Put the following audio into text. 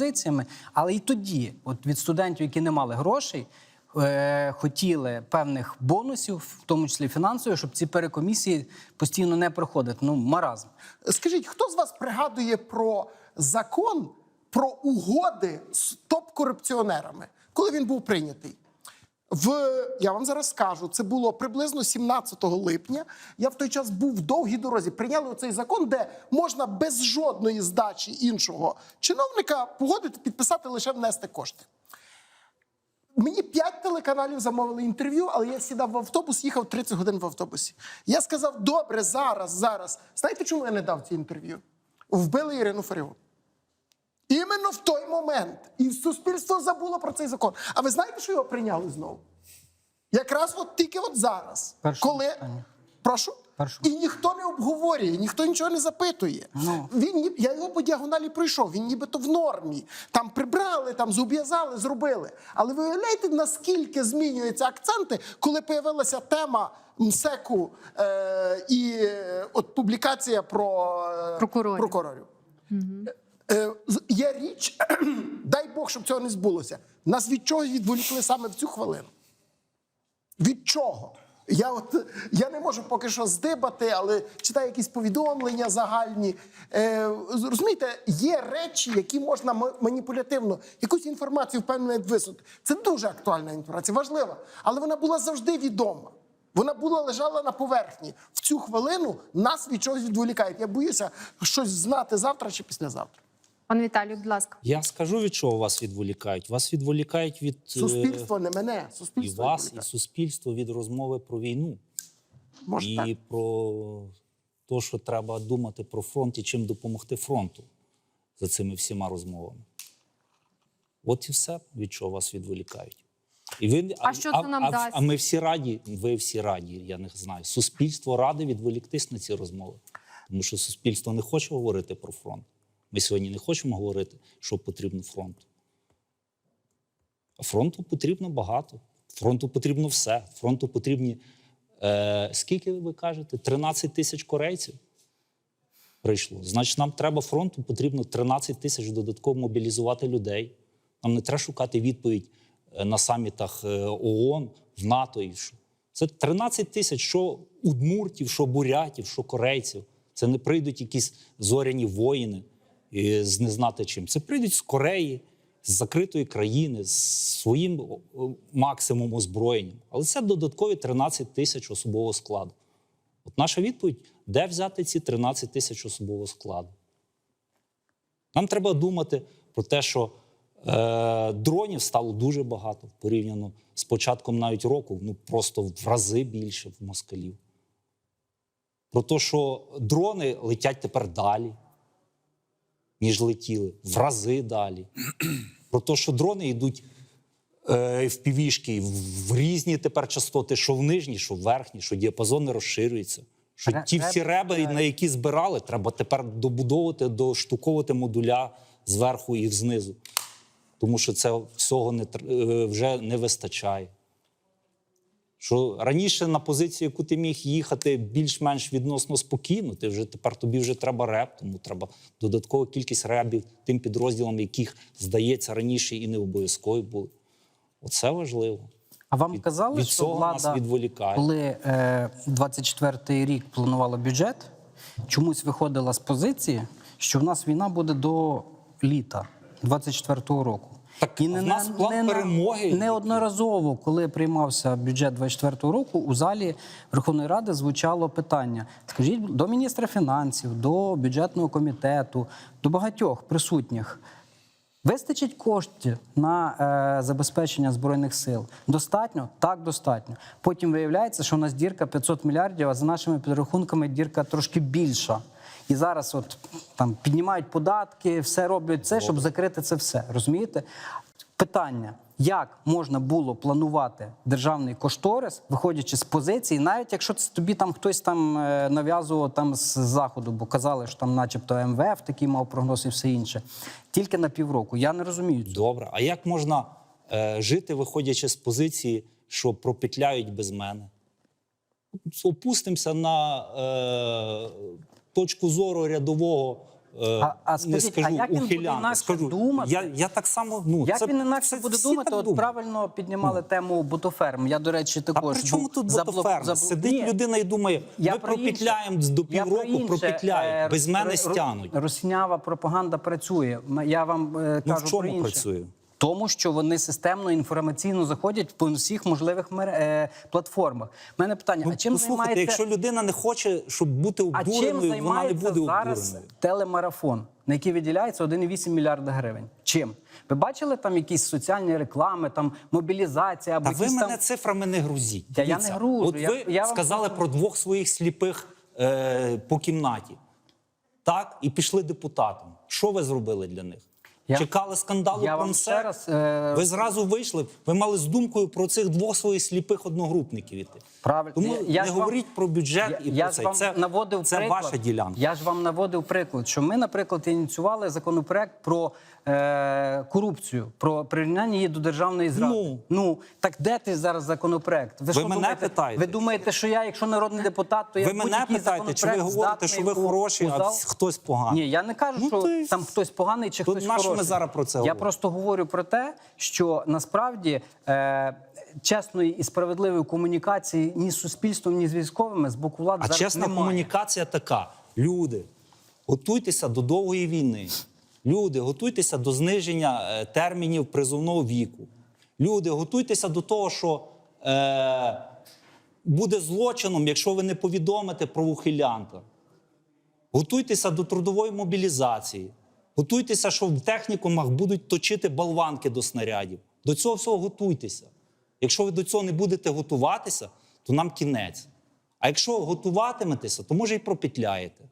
пропозиціями. Але і тоді, от від студентів, які не мали грошей, е, хотіли певних бонусів, в тому числі фінансових, щоб ці перекомісії постійно не проходити. Ну, маразм. Скажіть, хто з вас пригадує про закон про угоди з топ-корупціонерами, коли він був прийнятий? В я вам зараз скажу, це було приблизно 17 липня. Я в той час був в довгій дорозі. Прийняли оцей закон, де можна без жодної здачі іншого чиновника погодити, підписати лише внести кошти. Мені п'ять телеканалів замовили інтерв'ю, але я сідав в автобус, їхав 30 годин в автобусі. Я сказав: добре, зараз, зараз. Знаєте, чому я не дав ці інтерв'ю? Вбили Ірину Фаріон. Іменно в той момент. І суспільство забуло про цей закон. А ви знаєте, що його прийняли знову? Якраз от тільки от зараз. Першому коли... читанні. Прошу? Першому. І ніхто не обговорює, ніхто нічого не запитує. Ну. Він я його по діагоналі пройшов. Він нібито в нормі. Там прибрали, там зобов'язали, зробили. Але ви уявляєте, наскільки змінюються акценти, коли появилася тема МСЕКу е, і е, от публікація про е, Прокурорів. прокурорів. Е, з- Є річ, дай Бог, щоб цього не збулося. Нас від чогось відволікли саме в цю хвилину. Від чого? Я от я не можу поки що здибати, але читаю якісь повідомлення загальні. Е, розумієте, є речі, які можна маніпулятивно, якусь інформацію в певний момент висунути. Це дуже актуальна інформація, важлива, але вона була завжди відома. Вона була лежала на поверхні. В цю хвилину нас від чогось відволікають. Я боюся щось знати завтра чи післязавтра. Пан Віталію, будь ласка. Я скажу, від чого вас відволікають. Вас відволікають від е, Суспільство не мене, і суспільство вас, і суспільство від розмови про війну Може і так. про те, що треба думати про фронт і чим допомогти фронту за цими всіма розмовами. От і все, від чого вас відволікають. І ви, А що це нам а, дасть? А ми всі раді, ви всі раді, я не знаю. Суспільство раде відволіктись на ці розмови. Тому що суспільство не хоче говорити про фронт. Ми сьогодні не хочемо говорити, що потрібно фронту. Фронту потрібно багато. Фронту потрібно все. Фронту потрібні. Е, скільки ви кажете? 13 тисяч корейців прийшло. Значить, нам треба фронту, потрібно 13 тисяч додатково мобілізувати людей. Нам не треба шукати відповідь е, на самітах е, ООН, в НАТО і що. Це 13 тисяч, що удмуртів, що бурятів, що корейців. Це не прийдуть якісь зоряні воїни з не знати чим. Це прийдуть з Кореї, з закритої країни, з своїм максимум озброєнням. Але це додаткові 13 тисяч особового складу. От наша відповідь: де взяти ці 13 тисяч особового складу? Нам треба думати про те, що е, дронів стало дуже багато порівняно з початком навіть року, ну просто в рази більше в москалів. Про те, що дрони летять тепер далі, ніж летіли, в рази далі. Про те, що дрони йдуть е, в півішки в різні тепер частоти, що в нижні, що в верхні, що діапазони розширюються. Що ті всі реби, на які збирали, треба тепер добудовувати, доштуковувати модуля зверху і знизу. Тому що це всього не, е, вже не вистачає. Що раніше на позицію, яку ти міг їхати більш-менш відносно спокійно, ти вже тепер тобі вже треба реп, тому треба додаткова кількість ребів тим підрозділам, яких здається раніше і не обов'язково були. Оце важливо. А вам Від- казали, від що влада, відволікає. коли е, 24-й рік планувала бюджет, чомусь виходила з позиції, що в нас війна буде до літа 24-го року. Так, в нас план на- перемоги. Неодноразово, коли приймався бюджет 24-го року, у залі Верховної Ради звучало питання: скажіть до міністра фінансів, до бюджетного комітету, до багатьох присутніх. Вистачить коштів на е, забезпечення збройних сил? Достатньо? Так, достатньо. Потім виявляється, що у нас дірка 500 мільярдів, а за нашими підрахунками дірка трошки більша. І зараз от там піднімають податки, все роблять це, щоб закрити це все. Розумієте? Питання: як можна було планувати державний кошторис, виходячи з позиції, навіть якщо це тобі там хтось там е, нав'язував там з заходу, бо казали, що там, начебто, МВФ такий мав прогноз і все інше, тільки на півроку. Я не розумію цього. Добре. А як можна е, жити, виходячи з позиції, що пропетляють без мене? Опустимося на е, точку зору рядового е, А- а не скажіть, а скажу як він буде інакше Скажу, думати? я, я так само ну Як це, він інакше це буде думати? От думають. правильно піднімали тему бутоферм. Я, до речі, А також при чому тут заблок- ботоферм? забл- Сидить Ні. людина і думає, Я ми про інше. пропетляємо до Я про півроку, інше. Е, Без мене стянуть. Руснява пропаганда працює. Я вам е, Ну в чому про інше. працює? Тому що вони системно інформаційно заходять по всіх можливих мер... е, платформах. У мене питання: Ну, а чим послухайте, займається якщо людина не хоче, щоб бути а чим обдуреною, вона не буде зараз обдуреною. телемарафон, на який виділяється 1,8 мільярда гривень? Чим? Ви бачили там якісь соціальні реклами, там мобілізація або Та ви мене там... цифрами не грузіть. Та я не гружу, От ви я вам сказали просто- про двох своїх сліпих е, по кімнаті. Так, і пішли депутатом. Що ви зробили для них? Я- Чекали скандалу Я про МСЕК? ще раз, е, Ви зразу вийшли. Ви мали з думкою про цих двох своїх сліпих одногрупників іти. Правильно. Тому Я- я не ж вам- говоріть про бюджет і я про ж це. вам Це, наводив це приклад. ваша ділянка. Я ж вам наводив приклад, що ми, наприклад, ініціювали законопроект про е, корупцію, про прирівняння її до державної зради. Ну. так де ти зараз законопроект? Ви що мене думаєте? питаєте? Ви думаєте, що я, якщо народний депутат, то я Ви мене питаєте, чи ви говорите, що ви у- а хтось поганий? Ні, я не кажу, Ну, що й- там хтось поганий чи Тут хтось що ми зараз про це Я говоримо? просто говорю про те, що насправді е, чесної і справедливої комунікації ні з суспільством, ні з військовими з боку влади А зараз чесна немає. комунікація така: люди, готуйтеся до довгої війни. Люди, готуйтеся до зниження е, термінів призовного віку. Люди, готуйтеся до того, що е, буде злочином, якщо ви не повідомите про ухилянка. Готуйтеся до трудової мобілізації. Готуйтеся, що в технікумах будуть точити болванки до снарядів. До цього всього готуйтеся. Якщо ви до цього не будете готуватися, то нам кінець. А якщо готуватиметеся, то може і пропетляєте.